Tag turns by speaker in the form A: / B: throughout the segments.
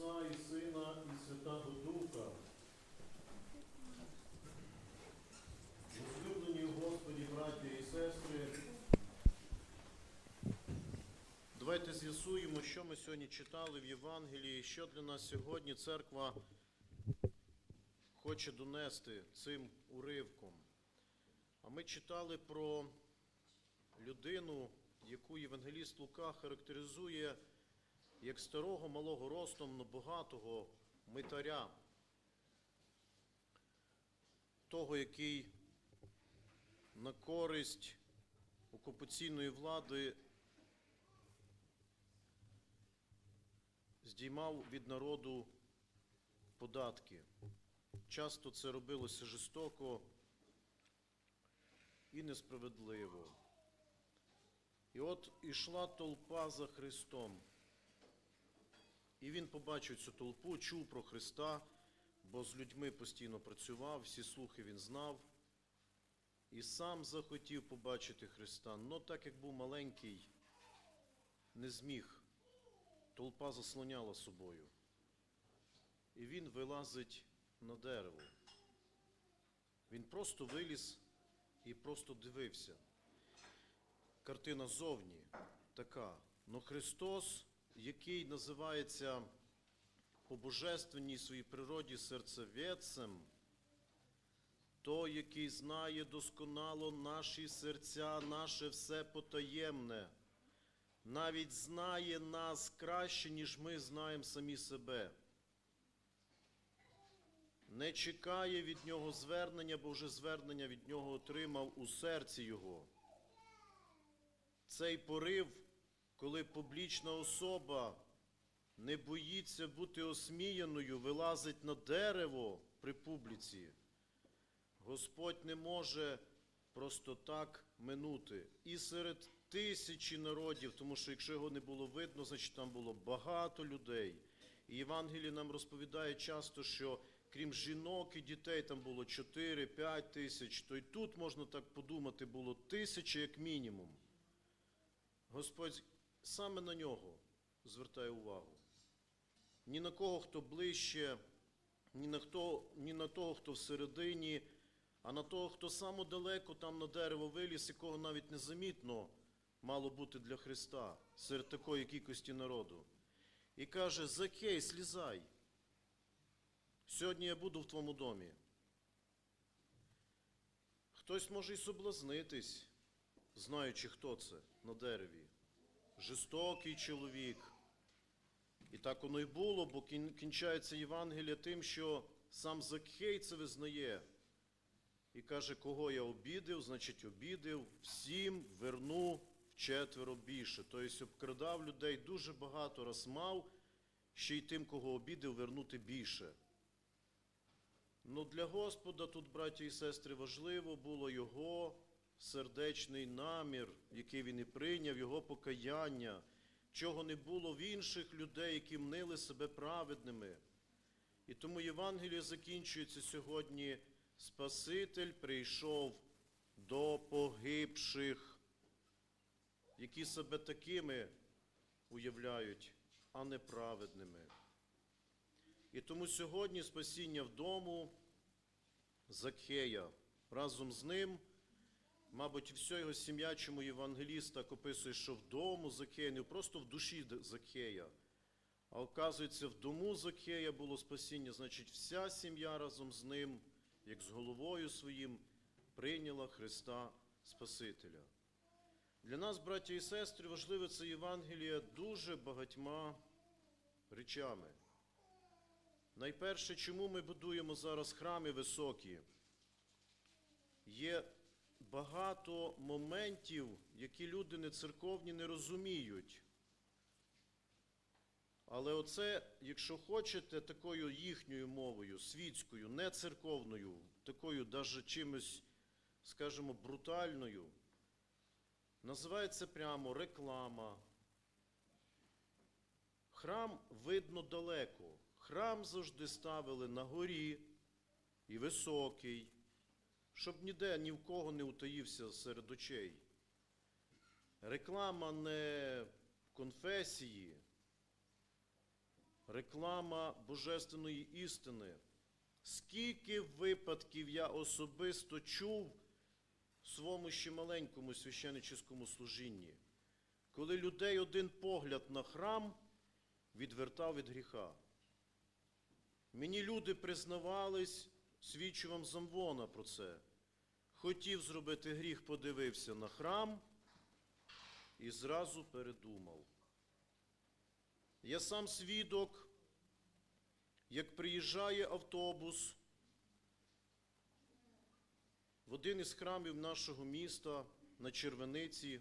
A: Отця і Сина і Святого Духа. Возлюблені в Господі, браті і сестри. Давайте з'ясуємо, що ми сьогодні читали в Євангелії, що для нас сьогодні церква хоче донести цим уривком. А ми читали про людину, яку Євангеліст Лука характеризує як старого малого ростом, но багатого митаря, того, який на користь окупаційної влади здіймав від народу податки. Часто це робилося жорстоко і несправедливо. І от ішла толпа за Христом. І він побачив цю толпу, чув про Христа, бо з людьми постійно працював, всі слухи він знав. І сам захотів побачити Христа. Но так як був маленький, не зміг. Толпа заслоняла собою. І він вилазить на дерево. Він просто виліз і просто дивився. Картина зовні така. Но Христос, який називається по божественній своїй природі серцевецем, той, який знає досконало наші серця, наше все потаємне, навіть знає нас краще, ніж ми знаємо самі себе. Не чекає від нього звернення, бо вже звернення від нього отримав у серці його. Цей порив, коли публічна особа не боїться бути осміяною, вилазить на дерево при публіці, Господь не може просто так минути. І серед тисячі народів, тому що якщо його не було видно, значить там було багато людей. І Євангеліє нам розповідає часто, що крім жінок і дітей там було 4-5 тисяч, то й тут можна так подумати, було тисячі як мінімум. Господь саме на нього звертає увагу. Ні на кого, хто ближче, ні на, хто, ні на того, хто всередині, а на того, хто саме далеко там на дерево виліз, якого навіть незамітно мало бути для Христа серед такої кількості народу. І каже: Закей, слізай. Сьогодні я буду в твоєму домі. Хтось може й соблазнитись, знаючи, хто це на дереві. Жорстокий чоловік. І так воно й було, бо кінчається Євангелія тим, що сам Закхей це визнає. І каже, кого я обідив, значить обідив, всім верну вчетверо більше. Тобто обкрадав людей дуже багато раз мав, ще й тим, кого обідив, вернути більше. Ну для Господа тут, браті і сестри, важливо було його сердечний намір, який він і прийняв, його покаяння, чого не було в інших людей, які мнили себе праведними. І тому Євангеліє закінчується сьогодні. Спаситель прийшов до погибших, які себе такими уявляють, а не праведними. І тому сьогодні спасіння вдому Закхея. Разом з ним, мабуть, вся його сім'я, чому євангеліст так описує, що вдому Закхея, не просто в душі Закхея, а оказується, в дому Закхея було спасіння, значить, вся сім'я разом з ним, як з головою своїм, прийняла Христа Спасителя. Для нас, браті і сестри, важливе це Євангеліє дуже багатьма речами. Найперше, чому ми будуємо зараз храми високі? Є багато моментів, які люди не церковні не розуміють. Але оце, якщо хочете, такою їхньою мовою, світською, не церковною, такою даже чимось, скажімо, брутальною, називається прямо реклама. Храм видно далеко. Храм завжди ставили на горі і високий, щоб ніде ні в кого не утаївся серед очей. Реклама не конфесії, реклама божественної істини. Скільки випадків я особисто чув в своєму ще маленькому священническому служінні, коли людей один погляд на храм відвертав від гріха. Мені люди признавались, свідчу вам замвона про це. Хотів зробити гріх, подивився на храм і зразу передумав. Я сам свідок, як приїжджає автобус в один із храмів нашого міста на Червениці.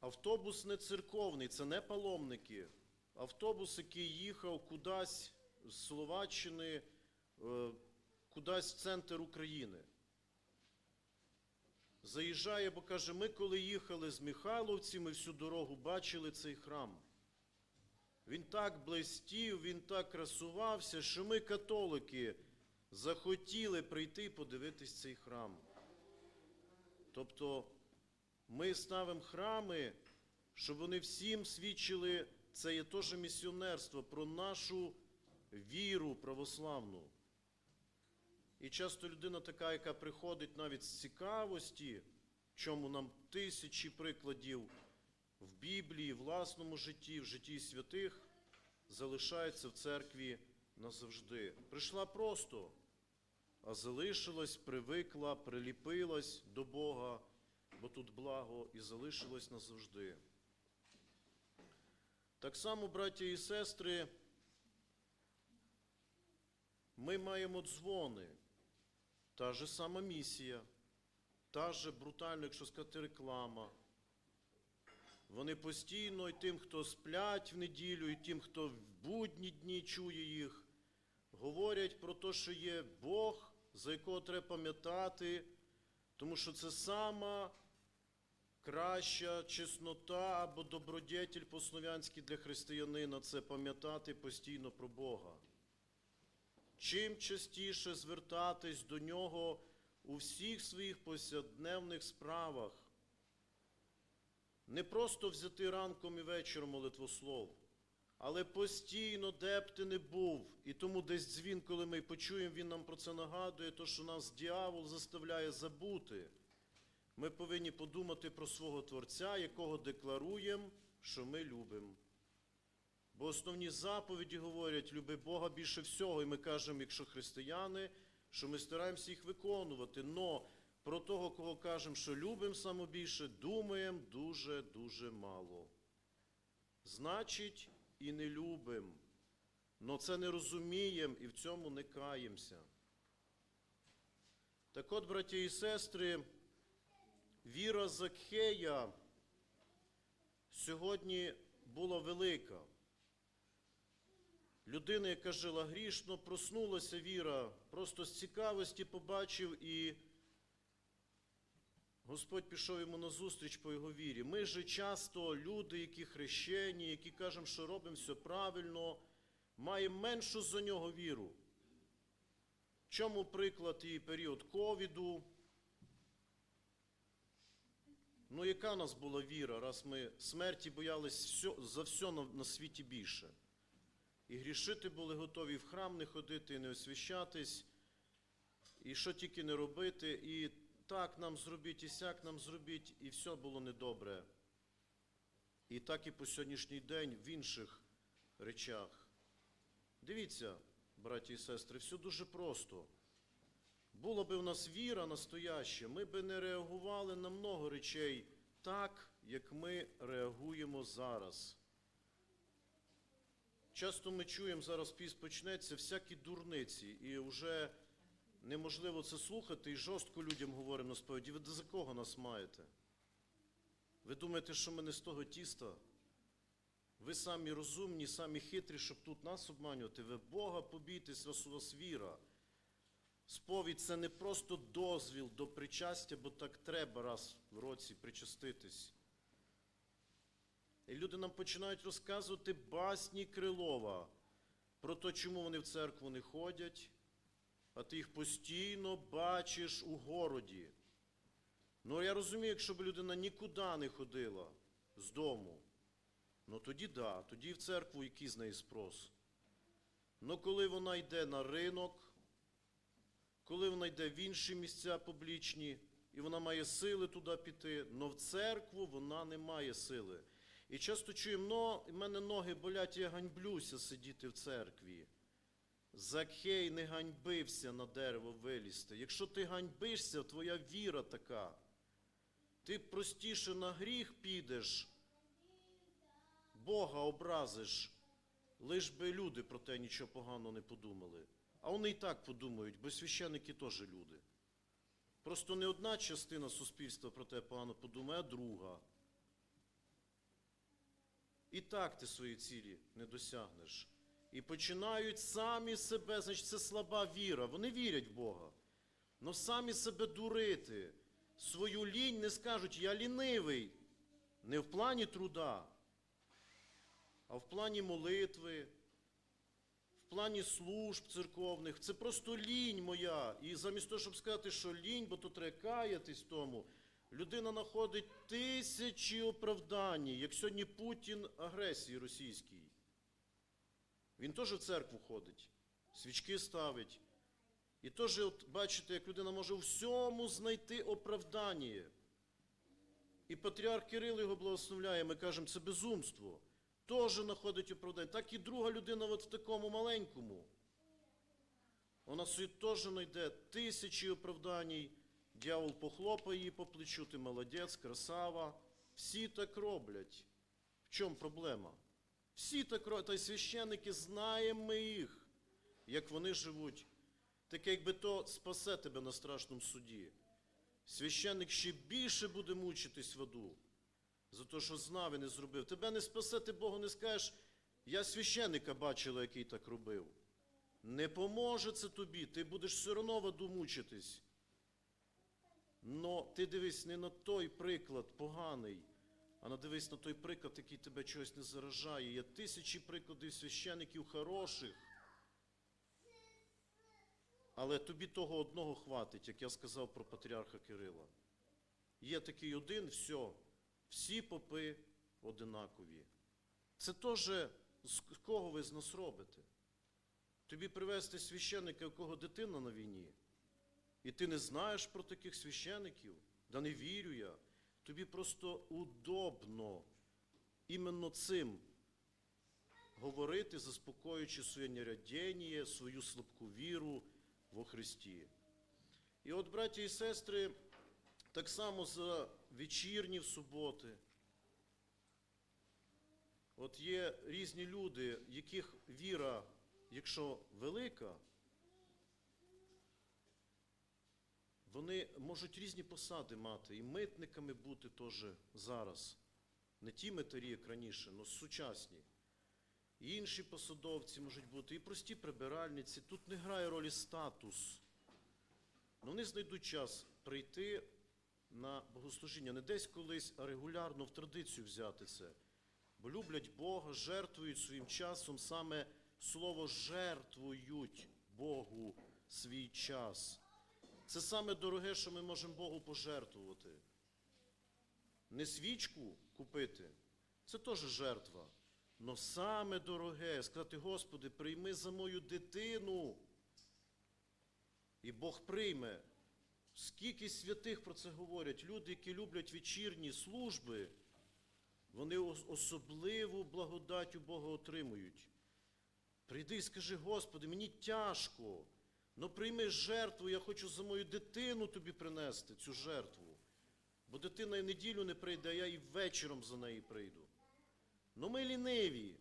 A: Автобус не церковний, це не паломники. Автобус, який їхав кудись з Словаччини, кудись в центр України. Заїжджає, бо каже, ми коли їхали з Михайловці, ми всю дорогу бачили цей храм. Він так блистів, він так красувався, що ми, католики, захотіли прийти і подивитись цей храм. Тобто ми ставимо храми, щоб вони всім свідчили, це є теж місіонерство про нашу віру православну. І часто людина така, яка приходить навіть з цікавості, чому нам тисячі прикладів в Біблії, власному житті, в житті святих, залишається в церкві назавжди. Прийшла просто, а залишилась, привикла, приліпилась до Бога, бо тут благо, і залишилась назавжди. Так само, браття і сестри, ми маємо дзвони, та же сама місія, та же брутально, якщо сказати, реклама. Вони постійно і тим, хто сплять в неділю, і тим, хто в будні дні чує їх, говорять про те, що є Бог, за якого треба пам'ятати, тому що це сама краща чеснота або добродетель по-слов'янськи для християнина це пам'ятати постійно про Бога. Чим частіше звертатись до нього у всіх своїх повсякденних справах, не просто взяти ранком і вечором молитвослов, але постійно, де б ти не був, і тому десь дзвін, коли ми почуємо, він нам про це нагадує, то, що нас дьявол заставляє забути. Ми повинні подумати про свого Творця, якого декларуємо, що ми любимо. Бо основні заповіді говорять, люби Бога більше всього, і ми кажемо, якщо християни, що ми стараємося їх виконувати. Но про того, кого кажемо, що любимо саме більше, думаємо дуже-дуже мало. Значить, і не любимо. Но це не розуміємо і в цьому не каємося. Так от, браті і сестри, віра Закхея сьогодні була велика. Людина, яка жила грішно, проснулася віра, просто з цікавості побачив і Господь пішов йому на зустріч по його вірі. Ми же часто люди, які хрещені, які кажемо, що робимо все правильно, маємо меншу за нього віру. Чому приклад і період ковіду? Ну, яка у нас була віра, раз ми смерті боялись за все на світі більше? І грішити були готові в храм не ходити, не освящатись, і що тільки не робити, і так нам зробіть, і сяк нам зробіть, і все було недобре. І так і по сьогоднішній день в інших речах. Дивіться, браті і сестри, все дуже просто. Була би в нас віра настояща, ми би не реагували на много речей так, як ми реагуємо зараз. Часто ми чуємо, зараз піс почнеться, всякі дурниці, і вже неможливо це слухати, і жорстко людям говоримо на сповіді. Ви за кого нас маєте? Ви думаєте, що ми не з того тіста? Ви самі розумні, самі хитрі, щоб тут нас обманювати. Ви Бога побійтесь, вас у вас віра. Сповідь це не просто дозвіл до причастя, бо так треба раз в році причаститись. І люди нам починають розказувати басні Крилова про те, чому вони в церкву не ходять, а ти їх постійно бачиш у городі. Ну, я розумію, якщо б людина нікуди не ходила з дому, Ну тоді да, тоді в церкву який з неї спрос. Ну коли вона йде на ринок, коли вона йде в інші місця публічні, і вона має сили туди піти, но в церкву вона не має сили. І часто чуємо, ну, в мене ноги болять, я ганьблюся сидіти в церкві. Закхей не ганьбився на дерево вилізти. Якщо ти ганьбишся, твоя віра така. Ти простіше на гріх підеш, Бога образиш, лиш би люди про те нічого поганого не подумали. А вони і так подумають, бо священники теж люди. Просто не одна частина суспільства про те погано подумає, а друга. І так ти свої цілі не досягнеш. І починають самі себе, значить, це слаба віра. Вони вірять в Бога. Но самі себе дурити. Свою лінь не скажуть, я лінивий. Не в плані труда, а в плані молитви, в плані служб церковних. Це просто лінь моя. І замість того, щоб сказати, що лінь, бо то треба каятись тому, людина знаходить тисячі оправдань, як сьогодні Путін агресії російській. Він теж в церкву ходить, свічки ставить. І теж, от, бачите, як людина може всьому знайти оправдання. І патріарх Кирил його благословляє, ми кажемо, це безумство. Теж знаходить оправдання. Так і друга людина от в такому маленькому. Вона собі теж знайде тисячі оправдань. Дьявол похлопає її по плечу, ти молодець, красава. Всі так роблять. В чому проблема? Всі так роблять, та й священники знаємо ми їх, як вони живуть. Таке, якби то спасе тебе на страшному суді. Священник ще більше буде мучитись в аду за те, що знав і не зробив. Тебе не спасе, ти Богу не скажеш, я священника бачила, який так робив. Не поможе це тобі, ти будеш все одно в аду мучитись. Но ти дивись не на той приклад поганий, а надивись на той приклад, який тебе чогось не заражає. Є тисячі прикладів священиків хороших. Але тобі того одного хватить, як я сказав про патріарха Кирила. Є такий один, все, всі попи одинакові. Це теж з кого ви з нас робите? Тобі привезти священника, кого дитина на війні, і ти не знаєш про таких священиків, да не вірю я. Тобі просто удобно іменно цим говорити, заспокоюючи своє нерядіння, свою слабку віру во Христі. І от, браті і сестри, так само за вечірні в суботи. От є різні люди, яких віра, якщо велика, вони можуть різні посади мати, і митниками бути теж зараз. Не ті митарі, як раніше, але сучасні. І інші посадовці можуть бути, і прості прибиральниці. Тут не грає ролі статус. Ну, вони знайдуть час прийти на богослужіння не десь колись, а регулярно в традицію взяти це. Бо люблять Бога, жертвують своїм часом, саме слово жертвують Богу свій час. Це саме дороге, що ми можемо Богу пожертвувати. Не свічку купити, це теж жертва. Но саме дороге сказати, Господи, прийми за мою дитину. І Бог прийме. Скільки святих про це говорять, люди, які люблять вечірні служби, вони особливу благодать у Бога отримують. Прийди і скажи, Господи, мені тяжко, но прийми жертву, я хочу за мою дитину тобі принести цю жертву. Бо дитина і неділю не прийде, а я і вечором за неї прийду. Ну ми ліниві.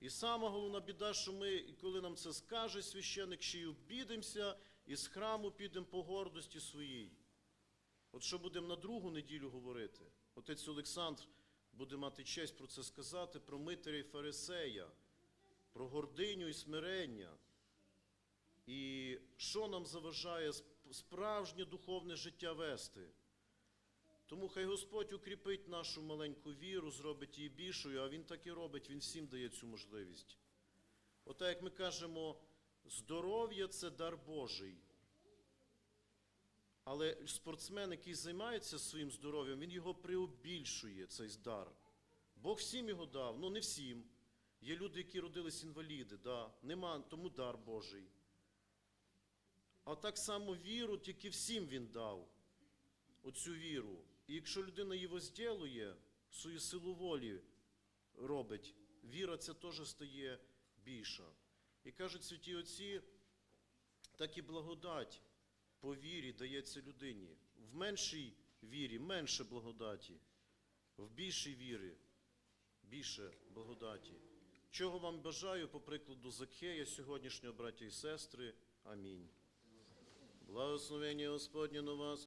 A: І сама головна біда, що ми, коли нам це скаже священик, ще й обідемося, і з храму підемо по гордості своїй. От що будемо на другу неділю говорити? Отець Олександр буде мати честь про це сказати, про митаря і фарисея, про гординю і смирення. І що нам заважає справжнє духовне життя вести? Тому хай Господь укріпить нашу маленьку віру, зробить її більшою, а Він так і робить, Він всім дає цю можливість. Ота, як ми кажемо, здоров'я це дар Божий. Але спортсмен, який займається своїм здоров'ям, він його преобільшує, цей дар. Бог всім його дав, ну не всім. Є люди, які родились інваліди, да. нема, тому дар Божий. А так само віру тільки всім він дав. Оцю віру. І якщо людина її возділує, свою силу волі робить, віра ця теж стає більша. І кажуть святі отці, так і благодать по вірі дається людині. В меншій вірі менше благодаті, в більшій вірі більше благодаті. Чого вам бажаю по прикладу Закхея сьогоднішнього, браття і сестри. Амінь. Благословення Господнє на вас.